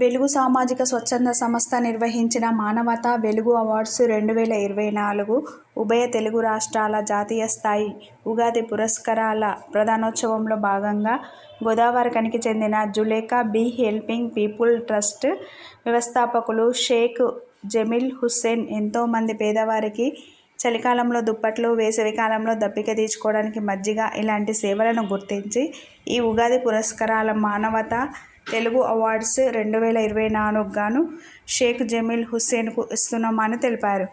వెలుగు సామాజిక స్వచ్ఛంద సంస్థ నిర్వహించిన మానవత వెలుగు అవార్డ్స్ రెండు వేల ఇరవై నాలుగు ఉభయ తెలుగు రాష్ట్రాల జాతీయ స్థాయి ఉగాది పురస్కారాల ప్రధానోత్సవంలో భాగంగా గోదావరికనికి చెందిన Zulekha Bee helping people trust వ్యవస్థాపకులు షేక్ జమీల్ హుస్సేన్ ఎంతోమంది పేదవారికి చలికాలంలో దుప్పట్లు వేసవికాలంలో దప్పిక తీర్చుకోవడానికి మజ్జిగ ఇలాంటి సేవలను గుర్తించి ఈ ఉగాది పురస్కారాల మానవత తెలుగు అవార్డ్స్ రెండు వేల ఇరవై నాలుగు గాను షేక్ జమీల్ హుస్సేన్కు ఇస్తున్నామని తెలిపారు.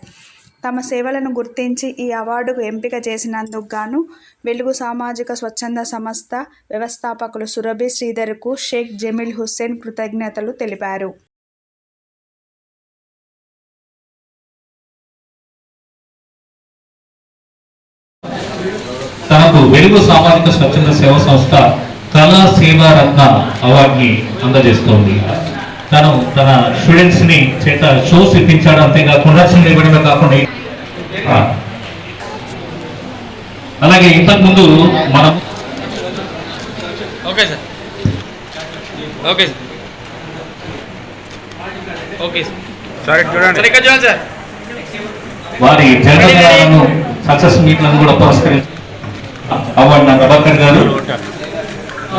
తమ సేవలను గుర్తించి ఈ అవార్డుకు ఎంపిక చేసినందుకు గాను వెలుగు సామాజిక స్వచ్ఛంద సంస్థ వ్యవస్థాపకులు సురభి శ్రీధర్కు షేక్ జమీల్ హుస్సేన్ కృతజ్ఞతలు తెలిపారు. తనకు వెలుగు సామాజిక స్వచ్ఛంద సేవ సంస్థ కళా సేవా రత్న అవార్డుని అందజేస్తోంది. తను తన స్టూడెంట్స్ని చేత షోస్ ఇప్పించాడు. అంతేకాకుండా ప్రదర్శనలు ఇవ్వడమే కాకుండా అలాగే ఇంతకు ముందు మనం okay sir. Okay sir. Okay sir. సరే చూడండి. సార్ ఇక్కడ చూడండి సార్. వారి జన్మదినాలను సక్సెస్ మీట్లను కూడా పురస్కరించి అవార్డు నా ప్రభాకర్ గారు.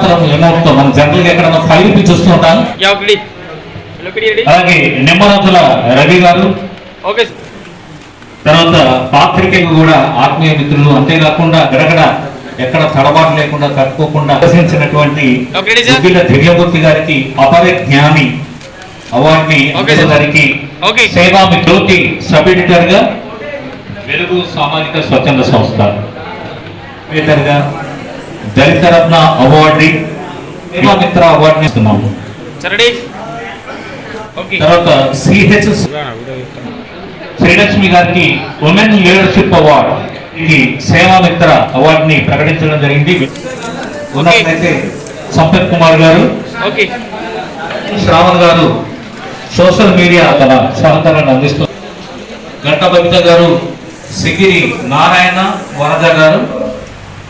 ఏమవుతుందో? మనం జనరల్గా ఎక్కడ ఫైల్ చూస్తూ ఉంటాం. అలాగే నిమ్మరాజుల రవి గారు. Okay sir. తర్వాత పాత్రికేయులు కూడా ఆత్మీయ మిత్రులు అంతేకాకుండా గడగడ ఎక్కడ తడబాటు లేకుండా కట్టుకోకుండా ప్రదర్శించినటువంటి దివ్యమూర్తి గారికి అపర జ్ఞాని అవార్డుని. గారికి ఓకే. సేవా జ్యోతి సబ్ ఎడిటర్గా వెలుగు సామాజిక స్వచ్ఛంద సంస్థ. ఎడిటర్గా దళిత రత్న అవార్డు మిత్ర అవార్డుని ఇస్తున్నాము. తర్వాత సిహెచ్ శ్రీలక్ష్మి గారికి ఉమెన్ లీడర్షిప్ అవార్డ్. ఇది సేవామిత్ర అవార్డుని ప్రకటించడం జరిగింది. ఉన్నట్లయితే సంపత్ కుమార్ గారు శ్రావణ్ గారు సోషల్ మీడియా తన సహకారాన్ని అందిస్తున్నారు గంట బబిత గారు సిగిరి నారాయణ వరద గారు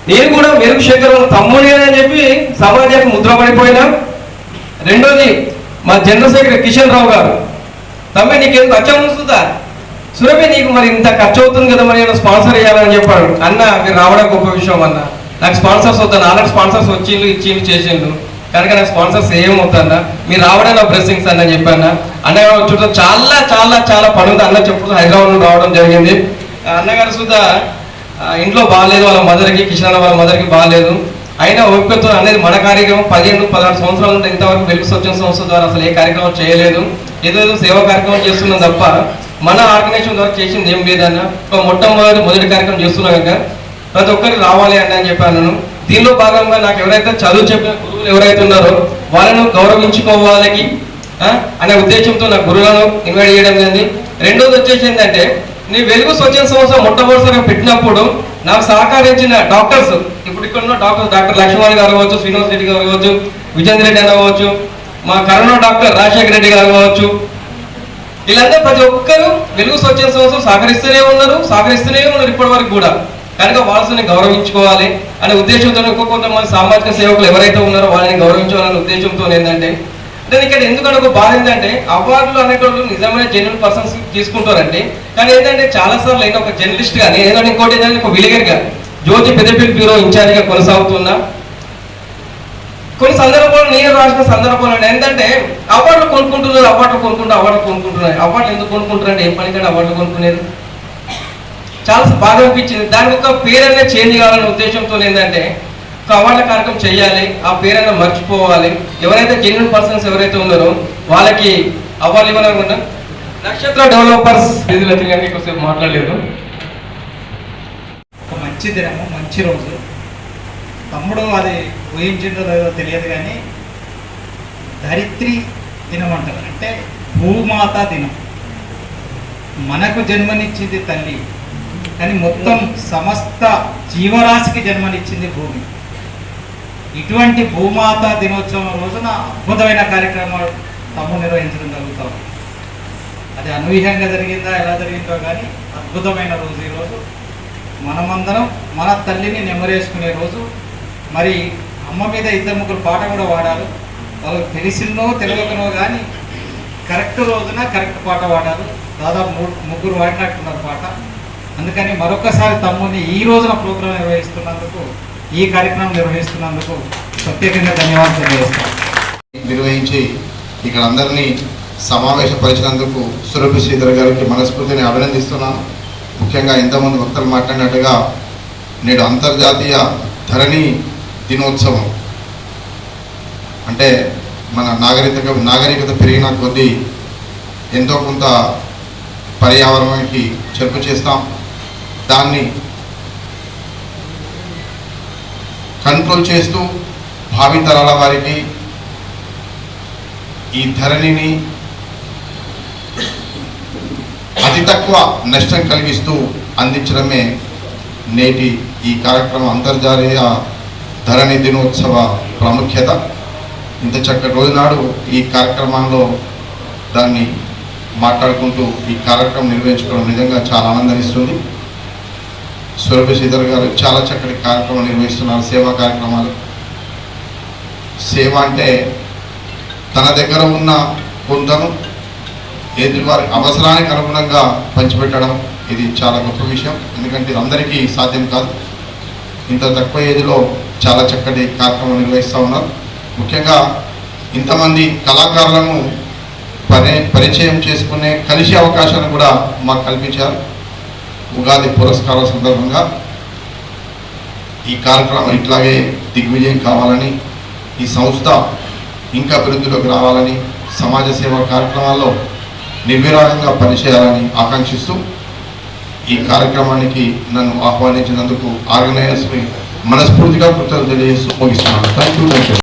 నేను కూడా మెరుగు శేఖర్ వాళ్ళ తమ్ముడి అని చెప్పి సమాజానికి ముద్ర పడిపోయినా. రెండోది మా జనరల్ సెక్రటరీ కిషన్ రావు గారు. తమ్మి నీకేం ఖర్చు అవుతుందా సురభి నీకు మరి ఇంత ఖర్చు అవుతుంది కదా మరి నేను స్పాన్సర్ చేయాలని చెప్పాడు. అన్న మీరు రావడం గొప్ప విషయం అన్న. నాకు స్పాన్సర్స్ వద్దా ఆల్రెడీ స్పాన్సర్స్ వచ్చిండు ఇచ్చిండు చేసిండు కనుక నాకు స్పాన్సర్స్ ఏం మీరు రావడం నా బ్లెస్సింగ్స్ అన్న చెప్పాను అన్న. చూడటం చాలా చాలా చాలా పని అన్న చెప్పుడు హైదరాబాద్ నుండి రావడం జరిగింది. అన్నగారు సుధా ఇంట్లో బాగాలేదు వాళ్ళ మదర్కి కిషన్ వాళ్ళ మదర్కి బాగాలేదు. అయినా ఓపికతో అనేది మన కార్యక్రమం పదిహేను పదహారు సంవత్సరాల నుండి ఇంతవరకు వెలుగు స్వచ్ఛంద సంస్థ ద్వారా అసలు ఏ కార్యక్రమం చేయలేదు. ఏదో సేవా కార్యక్రమం చేస్తున్నాం తప్ప మన ఆర్గనైజేషన్ ద్వారా చేసింది ఏం లేదన్న ఒక మొట్టమొదటి మొదటి కార్యక్రమం చేస్తున్నాం కనుక ప్రతి ఒక్కరికి రావాలి అండి అని చెప్పాను దీనిలో భాగంగా నాకు ఎవరైతే చదువు చెప్పిన గురువులు ఎవరైతే ఉన్నారో వాళ్ళను గౌరవించుకోవాలని అనే ఉద్దేశంతో నా గురువులను ఇన్వైట్ చేయడం జరిగింది. రెండోది వచ్చేసి ఏంటంటే నీ వెలుగు స్వచ్ఛంద సంస్థ మొట్టమొదటిసారి పెట్టినప్పుడు నాకు సహకరించిన డాక్టర్స్ ఇప్పుడు ఇక్కడ ఉన్న డాక్టర్స్ డాక్టర్ లక్ష్మణ్ గారు కావచ్చు శ్రీనివాస్ రెడ్డి గారు కావచ్చు విజేంద్ర రెడ్డి గారు కావచ్చు మా కరోనా డాక్టర్ రాజశేఖర రెడ్డి గారు కావచ్చు వీళ్ళందరూ ప్రతి ఒక్కరు వెలుగు స్వచ్ఛంద సంస్థ సహకరిస్తూనే ఉన్నారు సహకరిస్తూనే ఉన్నారు ఇప్పటి వరకు కూడా. కనుక వాళ్ళని గౌరవించుకోవాలి అనే ఉద్దేశంతో ఇంకో కొంతమంది సామాజిక సేవకులు ఎవరైతే ఉన్నారో వాళ్ళని గౌరవించాలనే ఉద్దేశంతో ఏంటంటే నేను ఇక్కడ ఎందుకంటే ఒక బాధ ఏంటంటే అవార్డులు అనేటోళ్ళు నిజమైన జెన్యున్ పర్సన్స్ తీసుకుంటారండి. కానీ ఏంటంటే చాలా సార్లు నేను ఒక జర్నలిస్ట్గా నేను ఇంకోటి ఏంటంటే ఒక విలేగర్ జ్యోతి పెద్దపల్లి బ్యూరో ఇన్ఛార్జ్గా కొనసాగుతున్నా కొన్ని సందర్భాలు నేను రాసిన సందర్భాలు ఏంటంటే అవార్డులు కొనుక్కుంటున్నారు అవార్డులు కొనుక్కుంటూ అవార్డులు కొనుక్కుంటున్నారు. అవార్డులు ఎందుకు కొనుక్కుంటారంటే ఏం పని కానీ అవార్డులు కొనుక్కునేది. చాలా బాధ అనిపించింది. దానికి ఒక పేరు అనేది చేంజ్ కావాలనే ఉద్దేశంతో ఏంటంటే ఒక అవార్డుల కార్యక్రమం చేయాలి ఆ పేరైనా మర్చిపోవాలి. ఎవరైతే జెన్యున్ పర్సన్స్ ఎవరైతే ఉన్నారో వాళ్ళకి అవార్డులు ఇవ్వాలనుకున్నా నక్షత్ర డెవలపర్స్ నిధులు వచ్చిన ఎక్కువసేపు మాట్లాడలేదు. ఒక మంచి దినము మంచి రోజు. తమ్ముడు అది ఊహించిందో లేదో తెలియదు కానీ ధరిత్రి దినం అంటారు. అంటే భూమాత దినం. మనకు జన్మనిచ్చింది తల్లి కానీ మొత్తం సమస్త జీవరాశికి జన్మనిచ్చింది భూమి. ఇటువంటి భూమాత దినోత్సవం రోజున అద్భుతమైన కార్యక్రమాలు తమ్ము నిర్వహించడం జరుగుతాం అది అనూహ్యంగా జరిగిందా ఎలా జరిగిందో కానీ అద్భుతమైన రోజు ఈరోజు మనమందరం మన తల్లిని నెమరేసుకునే రోజు. మరి అమ్మ మీద ఇద్దరు ముగ్గురు పాట కూడా వాడారు వాళ్ళకి తెలిసిందో తెలియకనో కానీ కరెక్ట్ రోజున కరెక్ట్ పాట వాడారు దాదాపు మూడు ముగ్గురు వాడినట్టున్నారు పాట. అందుకని మరొకసారి తమ్ముని ఈ రోజున ప్రోగ్రాం నిర్వహిస్తున్నందుకు ఈ కార్యక్రమం నిర్వహిస్తున్నందుకు ప్రత్యేకంగా ధన్యవాదాలు తెలియజేస్తాను నిర్వహించి ఇక్కడ అందరినీ సమావేశపరిచినందుకు సురభి శ్రీధర్ గారికి మనస్ఫూర్తిని అభినందిస్తున్నాను. ముఖ్యంగా ఎంతమంది వక్తలు మాట్లాడినట్టుగా నేడు అంతర్జాతీయ ధరణి దినోత్సవం. అంటే మన నాగరికత నాగరికత పెరిగిన కొద్దీ ఎంతో కొంత పర్యావరణానికి చెరుపు చేస్తాం. దాన్ని కంట్రోల్ చేస్తూ భావితరాల వారికి ఈ ధరణిని అతి తక్కువ నష్టం కలిగిస్తూ అందించడమే నేటి ఈ కార్యక్రమం అంతర్జాతీయ ధరణి దినోత్సవ ప్రాముఖ్యత. ఇంత చక్కటి రోజునాడు ఈ కార్యక్రమంలో దాన్ని మాట్లాడుకుంటూ ఈ కార్యక్రమం నిర్వహించుకోవడం నిజంగా చాలా ఆనందమిస్తుంది సురభి శ్రీధర్ గారు చాలా చక్కటి కార్యక్రమం నిర్వహిస్తున్నారు సేవా కార్యక్రమాలు. సేవ అంటే తన దగ్గర ఉన్న కొంతను ఎదుటివారి అవసరానికి అనుగుణంగా పంచిపెట్టడం ఇది చాలా గొప్ప విషయం. ఎందుకంటే ఇది అందరికీ సాధ్యం కాదు. ఇంత తక్కువ ఏజ్లో చాలా చక్కటి కార్యక్రమం నిర్వహిస్తూ ఉన్నారు. ముఖ్యంగా ఇంతమంది కళాకారులను పరి పరిచయం చేసుకునే కలిసే అవకాశాన్ని కూడా మాకు కల్పించారు. ఉగాది పురస్కారం సందర్భంగా ఈ కార్యక్రమం ఇట్లాగే దిగ్విజయం కావాలని ఈ సంస్థ ఇంకా అభివృద్ధిలోకి రావాలని సమాజ సేవా కార్యక్రమాల్లో నిర్విరాగంగా పనిచేయాలని ఆకాంక్షిస్తూ ఈ కార్యక్రమానికి నన్ను ఆహ్వానించినందుకు ఆర్గనైజర్స్ని మనస్ఫూర్తిగా కృతజ్ఞతలు తెలియజేస్తూ ముగిస్తున్నాను. Thank you thank you